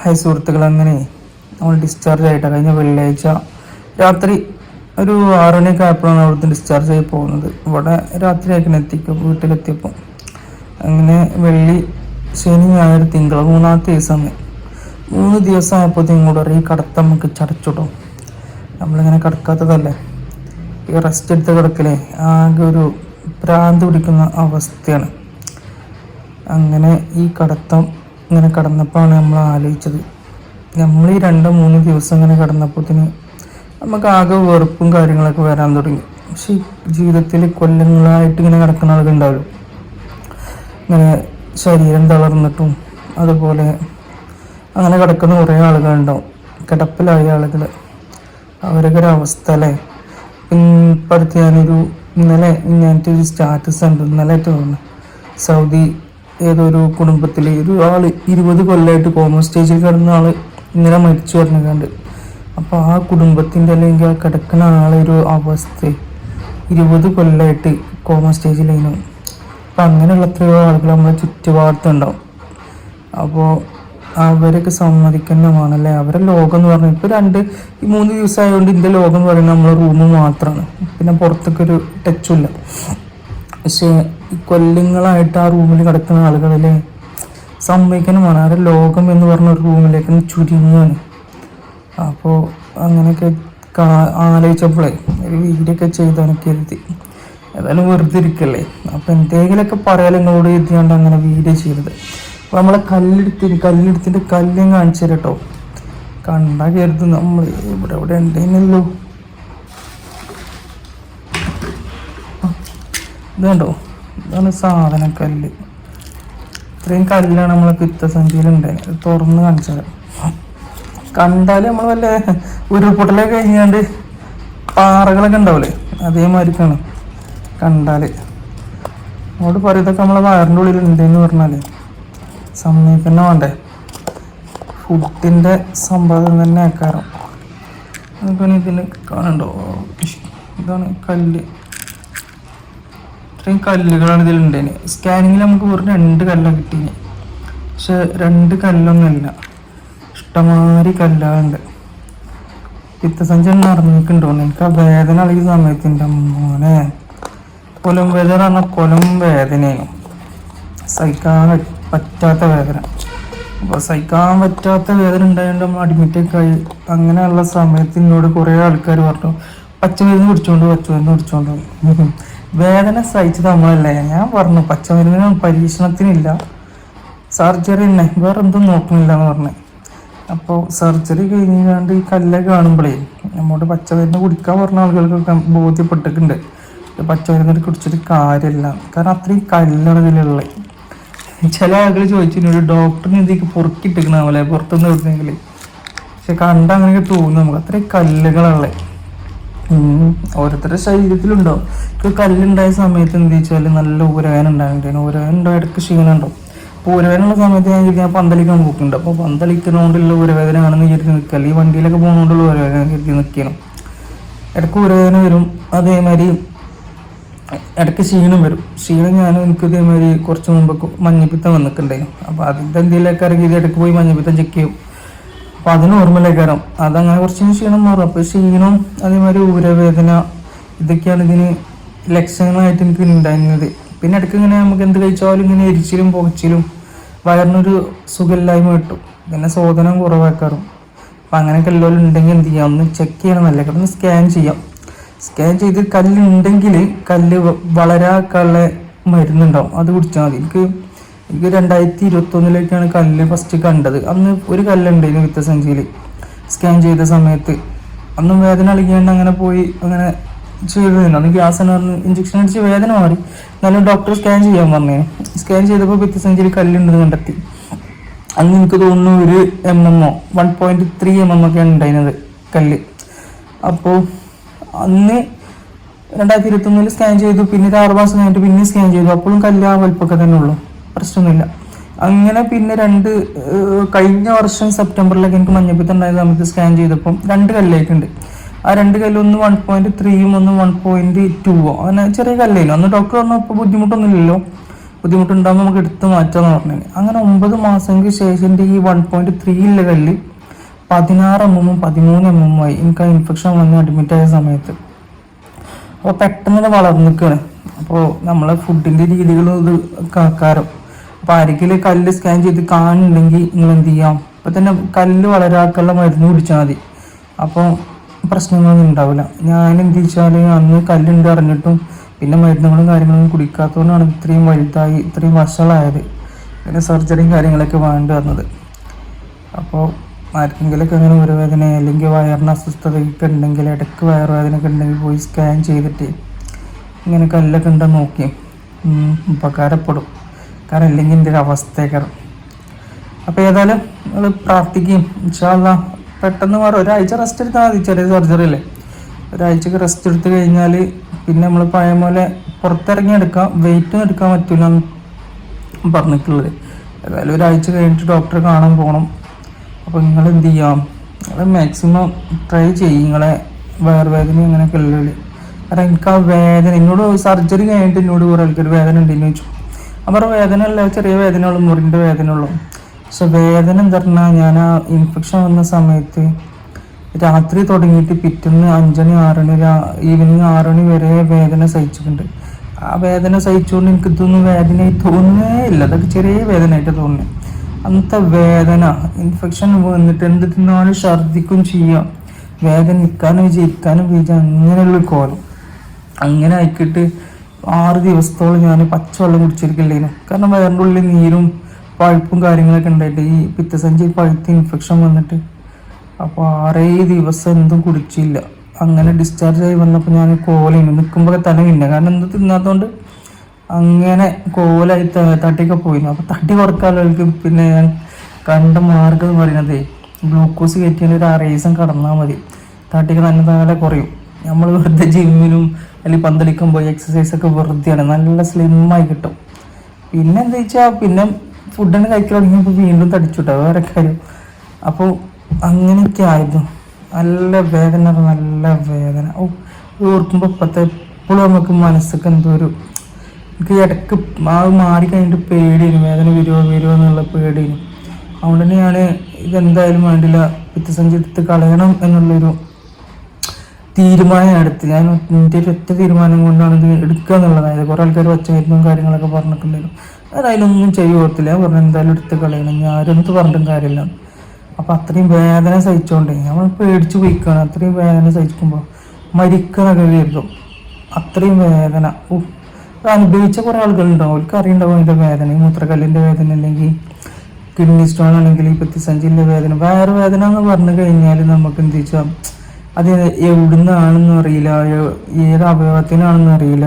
High സുഹൃത്തുക്കൾ അങ്ങനെ നമ്മൾ ഡിസ്ചാർജ് ആയിട്ടാണ് കഴിഞ്ഞ വെള്ളിയാഴ്ച രാത്രി ഒരു ആറുമണിയൊക്കെ ആയപ്പോഴാണ് അവിടുത്തെ ഡിസ്ചാർജ് ആയി പോകുന്നത്. ഇവിടെ രാത്രി ആയിക്കണം എത്തിക്കും വീട്ടിലെത്തിയപ്പോൾ. അങ്ങനെ വെള്ളി ശനി ഞായർ തിങ്കൾ മൂന്നാമത്തെ ദിവസമാണ്. മൂന്ന് ദിവസം ആയപ്പോൾ ഇങ്ങോട്ട് ഈ കടത്ത നമുക്ക് ചടച്ചിടും നമ്മളിങ്ങനെ കിടക്കാത്തതല്ലേ? ഈ റെസ്റ്റ് എടുത്ത് കിടക്കലേ ആകെ ഒരു ഭ്രാന്ത് പിടിക്കുന്ന അവസ്ഥയാണ്. അങ്ങനെ ഈ കടത്തം ഇങ്ങനെ കടന്നപ്പോഴാണ് നമ്മൾ ആലോചിച്ചത്. നമ്മൾ ഈ രണ്ട് മൂന്ന് ദിവസം ഇങ്ങനെ കടന്നപ്പോഴത്തേന് നമുക്ക് ആകെ വെറുപ്പും കാര്യങ്ങളൊക്കെ വരാൻ തുടങ്ങി. പക്ഷെ ജീവിതത്തിൽ കൊല്ലങ്ങളായിട്ട് ഇങ്ങനെ കിടക്കുന്ന ആളുകളുണ്ടാവും ഇങ്ങനെ ശരീരം തളർന്നിട്ടും അതുപോലെ അങ്ങനെ കിടക്കുന്ന കുറേ ആളുകളുണ്ടാവും കിടപ്പിലായ ആളുകൾ. അവരൊക്കെ ഒരു അവസ്ഥ അല്ലേ? ഇപ്പം അടുത്ത് ഞാനൊരു ഇന്നലെ ഞാനൊരു സ്റ്റാറ്റസ് ഉണ്ട് ഇന്നലെ തോന്നുന്നു. സൗദി ഏതൊരു കുടുംബത്തിലെ ഒരു ആൾ ഇരുപത് കൊല്ലമായിട്ട് കോമ സ്റ്റേജിൽ കിടന്ന ആൾ ഇന്നലെ മരിച്ചു പറഞ്ഞുകൊണ്ട് അപ്പോൾ ആ കുടുംബത്തിന്റെ അല്ലെങ്കിൽ ആ കിടക്കുന്ന ആളെ ഒരു അവസ്ഥ. ഇരുപത് കൊല്ലമായിട്ട് കോമ സ്റ്റേജിലായിരുന്നു അപ്പം അങ്ങനെയുള്ള എത്രയോ ആളുകൾ നമ്മളെ ചുറ്റുപാടത്തുണ്ടാവും അപ്പോൾ അവരൊക്കെ സമ്മതിക്കുന്നതാണല്ലേ? അവരെ ലോകം എന്ന് പറഞ്ഞാൽ ഇപ്പോൾ രണ്ട് ഈ മൂന്ന് ദിവസമായതുകൊണ്ട് ഇതിന്റെ ലോകം എന്ന് പറയുന്നത് നമ്മളെ റൂം മാത്രമാണ് പിന്നെ പുറത്തൊക്കെ ഒരു ടച്ചുമില്ല പക്ഷേ കൊല്ലങ്ങളായിട്ട് ആ റൂമിൽ കിടക്കുന്ന ആളുകളിലെ സമ്മതിക്കണമാണ് അവരെ ലോകം എന്ന് പറഞ്ഞ ഒരു റൂമിലേക്ക് ചുരുങ്ങുകയാണ് അപ്പോൾ അങ്ങനെയൊക്കെ ആലോചിച്ചപ്പോഴേ ഒരു വീഡിയോ ഒക്കെ ചെയ്താനൊക്കെ കരുതി. ഏതായാലും വെറുതെ ഇരിക്കല്ലേ? അപ്പം എന്തെങ്കിലുമൊക്കെ പറയാൻ എന്നോട് എഴുതിയാണ്ട് അങ്ങനെ വീഡിയോ ചെയ്തത്. അപ്പോൾ നമ്മളെ കല്ലെടുത്തിന് കല്ലെടുത്തിന്റെ കല്ലും കാണിച്ചു തരട്ടോ കണ്ടാൽ കണ്ടാ കരുതും നമ്മൾ ഇവിടെ ഇവിടെ ഉണ്ടെന്നല്ലോ ഇത് കണ്ടോ ഇതാണ് സാധനം കല്ല്. ഇത്രയും കല്ലാണ് നമ്മളെ പിത്തസഞ്ചിയിൽ ഉണ്ടായത് തുറന്ന് കാണിച്ചത് കണ്ടാൽ നമ്മൾ വല്ല ഉരുൾപൊട്ടലൊക്കെ കഴിഞ്ഞാണ്ട് പാറകളൊക്കെ ഉണ്ടാവില്ലേ അതേമാതിരിക്കാണ് കണ്ടാൽ. അങ്ങോട്ട് ഇതൊക്കെ നമ്മളെ വയറിന്റെ ഉള്ളിൽ ഉണ്ടെന്ന് പറഞ്ഞാൽ സമ്മതിക്കുന്ന വേണ്ടേ? ഫുഡിന്റെ സമ്പാദം തന്നെ ആക്കാരം. നമുക്കാണ് ഇതിന് കാണണ്ടോ ഇതാണ് കല്ല്. ഇത്രയും കല്ലുകളാണ് ഇതിലുണ്ടേന് സ്കാനിങ്ങിൽ നമുക്ക് വെറും രണ്ട് കല്ലാണ് കിട്ടീന്. പക്ഷെ രണ്ട് കല്ലൊന്നുമല്ല. ഇഷ്ടമാതിരി കല്ലുകളുണ്ട് പിത്തസഞ്ചി നിറഞ്ഞിട്ടുണ്ടോ എനിക്ക് ആ വേദന അളിക്കുന്ന സമയത്ത് എന്റെ മോനെ കൊലം വേദന പറഞ്ഞാൽ കൊലം വേദനയാണ്. സഹിക്കാൻ പറ്റാത്ത വേദന. അപ്പോൾ സഹിക്കാൻ പറ്റാത്ത വേദന ഉണ്ടായതുകൊണ്ട് നമ്മൾ അഡ്മിറ്റൊക്കെ ആയി. അങ്ങനെയുള്ള സമയത്ത് എന്നോട് കുറേ ആൾക്കാർ പറഞ്ഞു പച്ചമരുന്ന് കുടിച്ചോണ്ട് പച്ചമരുന്ന് കുടിച്ചോണ്ട്. വേദന സഹിച്ചത് നമ്മളല്ലേ? ഞാൻ പറഞ്ഞു പച്ചമരുന്നിനും പരീക്ഷണത്തിനില്ല. സർജറി തന്നെ വേറെ എന്തും നോക്കുന്നില്ല എന്ന് പറഞ്ഞു. അപ്പോൾ സർജറി കഴിഞ്ഞാണ്ട് ഈ കല്ല് കാണുമ്പോഴേ നമ്മോട് പച്ചമരുന്ന് കുടിക്കാൻ പറഞ്ഞ ആളുകൾക്കൊക്കെ ബോധ്യപ്പെട്ടിട്ടുണ്ട്. പച്ചമരുന്ന് കുടിച്ചിട്ട് കാര്യമില്ല. കാരണം അത്രയും കല്ലാണ് ഇതിലുള്ളത്. ചില ആളുകൾ ചോദിച്ചു ഒരു ഡോക്ടറിന് ഇതിലേക്ക് പൊറുക്കിട്ടിരിക്കണ പോലെ പുറത്തുനിന്ന് വരുന്നെങ്കിൽ പക്ഷെ കണ്ട അങ്ങനെയൊക്കെ തോന്നും നമുക്ക്. അത്രയും കല്ലുകളുള്ള ഓരോരുത്തരുടെ ശരീരത്തിലുണ്ടാവും ഇപ്പൊ കല്ലുണ്ടായ സമയത്ത് എന്ത് വെച്ചാൽ നല്ല ഊരവേന ഉണ്ടാകുന്നുണ്ട്. ഊരവേന ഉണ്ടാവും ഇടയ്ക്ക് ക്ഷീണം ഉണ്ടാവും അപ്പോൾ ഊരവേനുള്ള സമയത്ത് ഞാൻ ഞാൻ പന്തളിക്കാൻ പോക്കുന്നുണ്ട് അപ്പോൾ പന്തളിക്കുന്നതുകൊണ്ടുള്ള ഊരവേദന ആണെന്ന് വിചാരിച്ച് നിൽക്കുക. അല്ലെങ്കിൽ വണ്ടിയിലൊക്കെ പോകുന്നതുകൊണ്ടുള്ള ഊരവേദന വിചാരിച്ച് നിൽക്കണം ഇടയ്ക്ക് ഊരവേദന വരും. അതേമാതിരി ഇടയ്ക്ക് ക്ഷീണം വരും. ക്ഷീണം ഞാൻ എനിക്ക് ഇതേമാതിരി കുറച്ച് മുമ്പ് മഞ്ഞപ്പിത്തം വന്നിട്ടുണ്ടായിരുന്നു. അപ്പോൾ അതിന്റെ എന്തെങ്കിലുമൊക്കെ ഇറങ്ങി ഇടയ്ക്ക് പോയി മഞ്ഞപ്പിത്തം ചെക്ക് ചെയ്യും. അപ്പോൾ അത് നോർമലേക്കാരം അതങ്ങനെ കുറച്ച് ക്ഷീണം മാറും അപ്പോൾ ക്ഷീണം അതേമാതിരി ഊരവേദന ഇതൊക്കെയാണ് ഇതിന് ലക്ഷണങ്ങളായിട്ട് എനിക്ക് ഉണ്ടായിരുന്നത് പിന്നെ ഇടയ്ക്ക് ഇങ്ങനെ നമുക്ക് എന്ത് കഴിച്ചാലും ഇങ്ങനെ എരിച്ചിലും പുകച്ചിലും വയറിനൊരു സുഖമില്ലായ്മ കിട്ടും. പിന്നെ ശോധനം കുറവാക്കാറും. അപ്പം അങ്ങനെയൊക്കെ എല്ലാവരും ഉണ്ടെങ്കിൽ എന്ത് ചെയ്യാം? ഒന്ന് ചെക്ക് ചെയ്യണം. നല്ല കിടന്ന് സ്കാൻ ചെയ്യാം. സ്കാൻ ചെയ്ത് കല്ലുണ്ടെങ്കിൽ കല്ല് വളരാക്കാനുള്ള മരുന്നുണ്ടാവും. അത് കുടിച്ചാൽ മതി. എനിക്ക് എനിക്ക് രണ്ടായിരത്തി ഇരുപത്തൊന്നിലേക്കാണ് കല്ല് ഫസ്റ്റ് കണ്ടത്. അന്ന് ഒരു കല്ലുണ്ടായിരുന്നു വിത്തസഞ്ചിയിൽ സ്കാൻ ചെയ്ത സമയത്ത്. അന്നും വേദന അളിക്കാണ്ട് അങ്ങനെ പോയി അങ്ങനെ ചെയ്തതിന് അന്ന് ഗ്യാസ് എന്ന് ഇഞ്ചക്ഷൻ അടിച്ച് വേദന മാറി. എന്നാലും ഡോക്ടർ സ്കാൻ ചെയ്യാൻ പറഞ്ഞു. സ്കാൻ ചെയ്തപ്പോൾ വിത്തസഞ്ചിയിൽ കല്ലുണ്ടെന്ന് കണ്ടെത്തി. അന്ന് എനിക്ക് തോന്നുന്നു ഒരു M എമ്മോ one point three M M ഒക്കെ ഉണ്ടായിരുന്നത് കല്ല്. അപ്പോൾ അന്ന് രണ്ടായിരത്തി ഇരുപത്തി ഒന്നിൽ സ്കാൻ ചെയ്തു. പിന്നെ ഒരു ആറ് മാസം കഴിഞ്ഞിട്ട് പിന്നെ സ്കാൻ ചെയ്തു. അപ്പോഴും കല്ല് ആ വലുപ്പമൊക്കെ തന്നെ ഉള്ളൂ. പ്രശ്നമൊന്നുമില്ല. അങ്ങനെ പിന്നെ രണ്ട് കഴിഞ്ഞ വർഷം സെപ്റ്റംബറിലൊക്കെ എനിക്ക് മഞ്ഞപ്പിത്തം ഉണ്ടായത് നമുക്ക് സ്കാൻ ചെയ്തപ്പോൾ രണ്ട് കല്ലേക്കുണ്ട്. ആ രണ്ട് കല്ല് ഒന്ന് വൺ പോയിന്റ് ത്രീയും ഒന്ന് വൺ പോയിന്റ് ടൂവോ അങ്ങനെ ചെറിയ കല്ലേലും അന്ന് ഡോക്ടർ പറഞ്ഞു ഇപ്പോൾ ബുദ്ധിമുട്ടൊന്നുമില്ലല്ലോ. ബുദ്ധിമുട്ടുണ്ടാകുമ്പോൾ നമുക്ക് എടുത്ത് മാറ്റാന്ന് പറഞ്ഞു അങ്ങനെ ഒമ്പത് മാസങ്ങൾക്ക് ശേഷം എന്റെ ഈ വൺ പോയിന്റ് ത്രീ ഉള്ള കല്ല് പതിനാറ് എം എമ്മും പതിമൂന്ന് എം എമ്മും ആയി. എനിക്ക് ആ ഇൻഫെക്ഷൻ വന്ന് അഡ്മിറ്റ് ആയ സമയത്ത്. അപ്പോൾ പെട്ടെന്ന് തന്നെ വളർന്നിക്കാണ് അപ്പോൾ നമ്മളെ ഫുഡിന്റെ രീതികളും ഇത് കാക്കാരം. അപ്പോൾ ആരെങ്കിലും കല്ല് സ്കാൻ ചെയ്ത് കാണുന്നുണ്ടെങ്കിൽ നിങ്ങൾ എന്ത് ചെയ്യാം? ഇപ്പം തന്നെ കല്ല് വളരാക്കുള്ള മരുന്ന് കുടിച്ചാൽ മതി. അപ്പോൾ പ്രശ്നങ്ങളൊന്നും ഉണ്ടാവില്ല. ഞാൻ എന്ത് വെച്ചാൽ അന്ന് കല്ലുണ്ട് അറിഞ്ഞിട്ടും പിന്നെ മരുന്നുകളും കാര്യങ്ങളും കുടിക്കാത്തതുകൊണ്ടാണ് ഇത്രയും വലുതായി ഇത്രയും വഷളായത്. പിന്നെ സർജറിയും കാര്യങ്ങളൊക്കെ വേണ്ടി വന്നത്. അപ്പോൾ ആർക്കെങ്കിലൊക്കെ അങ്ങനെ ഊരവേദന അല്ലെങ്കിൽ വയറിന് അസ്വസ്ഥതയൊക്കെ ഉണ്ടെങ്കിൽ ഇടയ്ക്ക് വയറുവേദനയൊക്കെ ഉണ്ടെങ്കിൽ പോയി സ്കാൻ ചെയ്തിട്ട് ഇങ്ങനെ കല്ലൊക്കെ ഉണ്ടെന്ന് നോക്കി ഉപകാരപ്പെടും. കാരണം അല്ലെങ്കിൽ എന്റെ ഒരു അവസ്ഥയൊക്കെ. അപ്പോൾ ഏതായാലും നിങ്ങൾ പ്രാർത്ഥിക്കുകയും ഇൻഷാല്ല പെട്ടെന്ന് മാറും ഒരാഴ്ച റെസ്റ്റ് എടുത്താൽ മതി ചെറിയ സർജറി അല്ലേ? ഒരാഴ്ചക്ക് റെസ്റ്റ് എടുത്തു കഴിഞ്ഞാൽ പിന്നെ നമ്മൾ പഴയ പോലെ പുറത്തിറങ്ങി എടുക്കാം വെയിറ്റും എടുക്കാൻ പറ്റില്ല എന്ന് പറഞ്ഞിട്ടുള്ളത്. ഏതായാലും ഒരാഴ്ച കഴിഞ്ഞിട്ട് ഡോക്ടറെ കാണാൻ പോകണം. അപ്പോൾ നിങ്ങൾ എന്ത് ചെയ്യാം? നിങ്ങൾ മാക്സിമം ട്രൈ ചെയ്യും നിങ്ങളെ വയറുവേദന അങ്ങനെയൊക്കെ ഉള്ളത് കാരണം എനിക്ക് ആ വേദന എന്നോട് സർജറി കഴിഞ്ഞിട്ട് എന്നോട് കുറേ ആൾക്കാർ വേദന ഉണ്ടെന്ന് ചോദിച്ചു. അവർ വേദന അല്ല ചെറിയ വേദന ഉള്ളൂ മുറിന്റെ വേദന ഉള്ളൂ പക്ഷെ വേദന എന്താ പറഞ്ഞാൽ ഞാൻ ആ ഇൻഫെക്ഷൻ വന്ന സമയത്ത് രാത്രി തുടങ്ങിയിട്ട് പിറ്റേന്ന് അഞ്ചണി ആറണി ഈവനിങ് ആറണി വരെ വേദന സഹിച്ചിട്ടുണ്ട്. ആ വേദന സഹിച്ചുകൊണ്ട് എനിക്ക് ഇതൊന്നും വേദനയായി തോന്നുന്നേ ഇല്ല. അതൊക്കെ ചെറിയ വേദനയായിട്ട് തോന്നുന്നു. അന്നത്തെ വേദന ഇൻഫെക്ഷൻ വന്നിട്ട് എന്ത് തിന്നാലും ഛർദിക്കും ചെയ്യാം. വേദന നിൽക്കാനും വിജയിക്കാനും വിജയിച്ച അങ്ങനെയുള്ള കോലം. അങ്ങനെ ആയിക്കിട്ട് ആറ് ദിവസത്തോളം ഞാൻ പച്ചവെള്ളം കുടിച്ചിരിക്കില്ലേനു കാരണം വയറിന്റെ ഉള്ളിൽ നീരും പഴുപ്പും കാര്യങ്ങളൊക്കെ ഉണ്ടായിട്ട് ഈ പിത്തസഞ്ചി പഴുത്ത് ഇൻഫെക്ഷൻ വന്നിട്ട്. അപ്പോൾ ആറേ ദിവസം എന്തും കുടിച്ചില്ല. അങ്ങനെ ഡിസ്ചാർജ് ആയി വന്നപ്പോൾ ഞാൻ കോലയിന് നിൽക്കുമ്പോൾ തന്നെ ഇല്ല കാരണം എന്ത് തിന്നാത്തതുകൊണ്ട് അങ്ങനെ കോലായി തട്ടിയൊക്കെ പോയിരുന്നു അപ്പോൾ തട്ടി കുറക്കാനുള്ളവർക്ക് പിന്നെ ഞാൻ കണ്ട മാർഗം എന്ന് പറയുന്നത് ഗ്ലൂക്കോസ് കയറ്റിയാൽ ഒരു അറേസം കടന്നാൽ മതി. തട്ടിക്ക് നല്ല നല്ല കുറയും. നമ്മൾ വെറുതെ ജിമ്മിനും അല്ലെങ്കിൽ പന്തളിക്കുമ്പോൾ എക്സസൈസ് ഒക്കെ വെറുതെയാണ്. നല്ല സ്ലിമ്മായി കിട്ടും. പിന്നെ എന്താ വെച്ചാൽ പിന്നെ ഫുഡിന് കഴിക്കാൻ തുടങ്ങിയപ്പോൾ വീണ്ടും തടിച്ചുട്ടോ വേറെ കാര്യം. അപ്പോൾ അങ്ങനെയൊക്കെ ആയിരുന്നു. നല്ല വേദന നല്ല വേദന. ഓ ഓർക്കുമ്പോൾ ഇപ്പോഴത്തെ എപ്പോഴും നമുക്ക് മനസ്സൊക്കെ എന്തോ ഒരു എനിക്ക് ഇടയ്ക്ക് ആ മാറി കഴിഞ്ഞിട്ട് പേടിയിരുന്നു വേദന വരുമോ വരുമോ എന്നുള്ള പേടിയിരുന്നു അതുകൊണ്ട് തന്നെ ഞാൻ ഇതെന്തായാലും വേണ്ടില്ല പിത്തസഞ്ചി എടുത്ത് കളയണം എന്നുള്ളൊരു തീരുമാനം എടുത്ത് ഞാൻ എന്റെ ഒറ്റ തീരുമാനം കൊണ്ടാണ് ഇത് എടുക്കുക എന്നുള്ളത്. അതായത് കുറേ ആൾക്കാർ വച്ചമരുന്നും കാര്യങ്ങളൊക്കെ പറഞ്ഞിട്ടുണ്ടായിരുന്നു. അത് അതിലൊന്നും ചെയ്യോത്തില്ല. ഞാൻ പറഞ്ഞു എന്തായാലും എടുത്ത് കളയണം. ഞാൻ ആരെന്ത് പറഞ്ഞിട്ടും കാര്യമില്ല. അപ്പം അത്രയും വേദന സഹിച്ചുകൊണ്ട് നമ്മൾ പേടിച്ച് പോയിക്കാണ്. അത്രയും വേദന സഹിക്കുമ്പോൾ മരിക്കുന്നൊക്കെ കരുതും. അത്രയും വേദന. അനുഭവിച്ച കുറേ ആളുകളുണ്ടാവും. അവർക്ക് അറിയണ്ടാവും അതിന്റെ വേദന. ഈ മൂത്രക്കല്ലിന്റെ വേദന അല്ലെങ്കിൽ കിഡ്നി സ്റ്റോൺ ആണെങ്കിൽ ഈ പത്തിസഞ്ചിന്റെ വേദന. വയറ് വേദന എന്ന് പറഞ്ഞു കഴിഞ്ഞാൽ നമുക്ക് എന്ത് വെച്ചാൽ അത് എവിടുന്നാണെന്ന് അറിയില്ല. ഏത് അവയവത്തിനാണെന്ന് അറിയില്ല.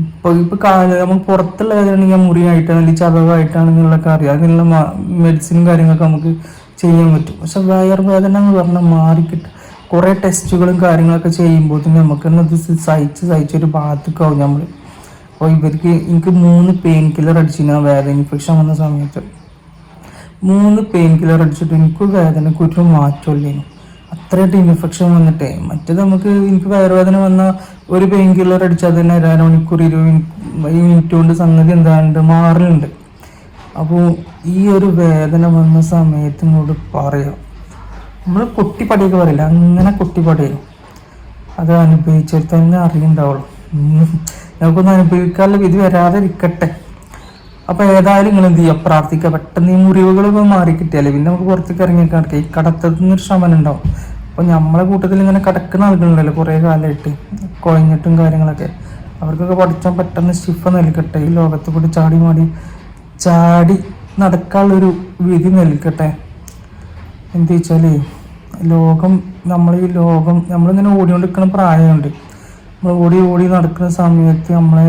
ഇപ്പൊ ഇപ്പൊ കാല നമുക്ക് പുറത്തുള്ള കാര്യമാണെങ്കിൽ മുറിയായിട്ടാണ് അല്ലെങ്കിൽ ചതവായിട്ടാണെന്നുള്ളൊക്കെ അറിയാം. അതിനുള്ള മെഡിസിനും കാര്യങ്ങളൊക്കെ നമുക്ക് ചെയ്യാൻ പറ്റും. പക്ഷെ വയർവേദന എന്ന് പറഞ്ഞാൽ മാറിക്കിട്ടും കുറേ ടെസ്റ്റുകളും കാര്യങ്ങളൊക്കെ ചെയ്യുമ്പോൾ തന്നെ നമുക്ക് തന്നെ അത് സഹിച്ച് സഹിച്ചൊരു ഭാഗത്തേക്കാവും നമ്മൾ അപ്പോൾ ഇവർക്ക് എനിക്ക് മൂന്ന് പെയിൻ കില്ലർ അടിച്ചിരുന്നു ആ വേദന ഇൻഫെക്ഷൻ വന്ന സമയത്ത്. മൂന്ന് പെയിൻ കില്ലർ അടിച്ചിട്ട് എനിക്ക് വേദനക്കൊരു മാറ്റമില്ലേനു അത്രയായിട്ട് ഇൻഫെക്ഷൻ വന്നിട്ട്. മറ്റേ നമുക്ക് എനിക്ക് വയറുവേദന വന്ന ഒരു പെയിൻ കില്ലർ അടിച്ചാൽ തന്നെ അരമണിക്കൂർ ഇരുപത് മിനിറ്റ് കൊണ്ട് സംഗതി എന്താണ്ട് മാറലുണ്ട്. അപ്പോൾ ഈ ഒരു വേദന വന്ന സമയത്ത് ഇങ്ങോട്ട് പറയാം. നമ്മൾ കുട്ടിപ്പടിയൊക്കെ പറയില്ല? അങ്ങനെ കുട്ടിപ്പടിയും അത് അനുഭവിച്ചാൽ തന്നെ അറിയണ്ടാവുള്ളൂ. നമുക്കൊന്ന് അനുഭവിക്കാനുള്ള വിധി വരാതെ അപ്പോൾ അപ്പൊ ഏതായാലും നിങ്ങൾ എന്ത് ചെയ്യുക? പ്രാർത്ഥിക്കുക. പെട്ടെന്ന് ഈ മുറിവുകൾ മാറി പിന്നെ നമുക്ക് പുറത്തേക്ക് ഇറങ്ങി കിടക്കുക ഈ കടത്തുന്നൊരു ശ്രമനുണ്ടാവും അപ്പൊ നമ്മളെ കൂട്ടത്തിൽ ഇങ്ങനെ കിടക്കുന്ന ആളുകളുണ്ടല്ലോ കുറേ കാലമായിട്ട് കുഴഞ്ഞിട്ടും കാര്യങ്ങളൊക്കെ. അവർക്കൊക്കെ പഠിച്ചാൽ പെട്ടെന്ന് സ്റ്റിഫ് നൽകട്ടെ ഈ ലോകത്ത് കൂടി ചാടി മാടി ചാടി നടക്കാനുള്ളൊരു വിധി നൽകട്ടെ. എന്ത് വെച്ചാൽ ലോകം നമ്മൾ ഈ ലോകം നമ്മളിങ്ങനെ ഓടിക്കൊണ്ടിരിക്കുന്ന പ്രായമുണ്ട്. നമ്മൾ ഓടി ഓടി നടക്കുന്ന സമയത്ത് നമ്മളെ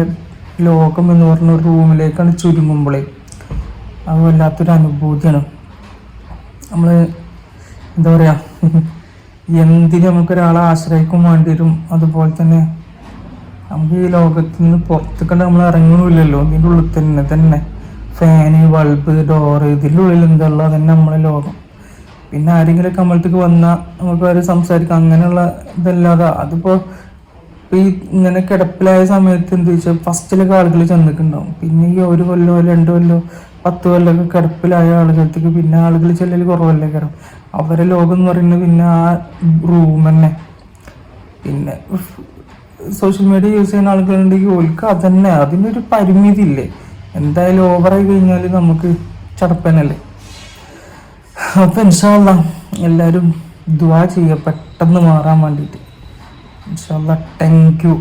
ലോകം എന്ന് പറഞ്ഞ ഒരു റൂമിലേക്കാണ് ചുരുങ്ങുമ്പോഴേ അത് വല്ലാത്തൊരു അനുഭൂതിയാണ്. നമ്മൾ എന്താ പറയുക എന്തിനും നമുക്കൊരാളെ ആശ്രയിക്കും വേണ്ടി വരും അതുപോലെ തന്നെ നമുക്ക് ഈ ലോകത്ത് നിന്ന് പുറത്തേക്കണ്ട് നമ്മൾ ഇറങ്ങുന്നില്ലല്ലോ. ഇതിന്റെ ഉള്ളിൽ തന്നെ തന്നെ ഫാന് ബൾബ് ഡോറ് ഇതിന്റെ ഉള്ളിൽ എന്തുള്ള തന്നെ നമ്മളെ ലോകം. പിന്നെ ആരെങ്കിലും നമ്മളത്തേക്ക് വന്നാൽ നമുക്ക് അവർ സംസാരിക്കാം. അങ്ങനെയുള്ള ഇതല്ലാതെ അതിപ്പോൾ ഈ ഇങ്ങനെ കിടപ്പിലായ സമയത്ത് എന്ത് വെച്ചാൽ ഫസ്റ്റിലൊക്കെ ആളുകൾ ചെന്നിട്ടുണ്ടാവും. പിന്നെ ഈ ഒരു കൊല്ലോ രണ്ട് കൊല്ലോ പത്ത് കൊല്ലമൊക്കെ കിടപ്പിലായ ആളുകൾക്ക് പിന്നെ ആളുകൾ ചെല്ലൽ കുറവല്ലേ കാരണം അവരെ ലോകം എന്ന് പറയുന്നത് പിന്നെ ആ റൂം തന്നെ. പിന്നെ സോഷ്യൽ മീഡിയ യൂസ് ചെയ്യുന്ന ആളുകളുണ്ടെങ്കിൽ ഓൽക്ക് അതന്നെ അതിനൊരു പരിമിതി ഇല്ലേ എന്തായാലും ഓവറായി കഴിഞ്ഞാൽ നമുക്ക് ചടപ്പനല്ലേ? അപ്പം ഇൻഷാല്ല എല്ലാവരും ദുവാ ചെയ്യുക പെട്ടെന്ന് മാറാൻ വേണ്ടിയിട്ട് ഇൻഷാല്ല താങ്ക് യു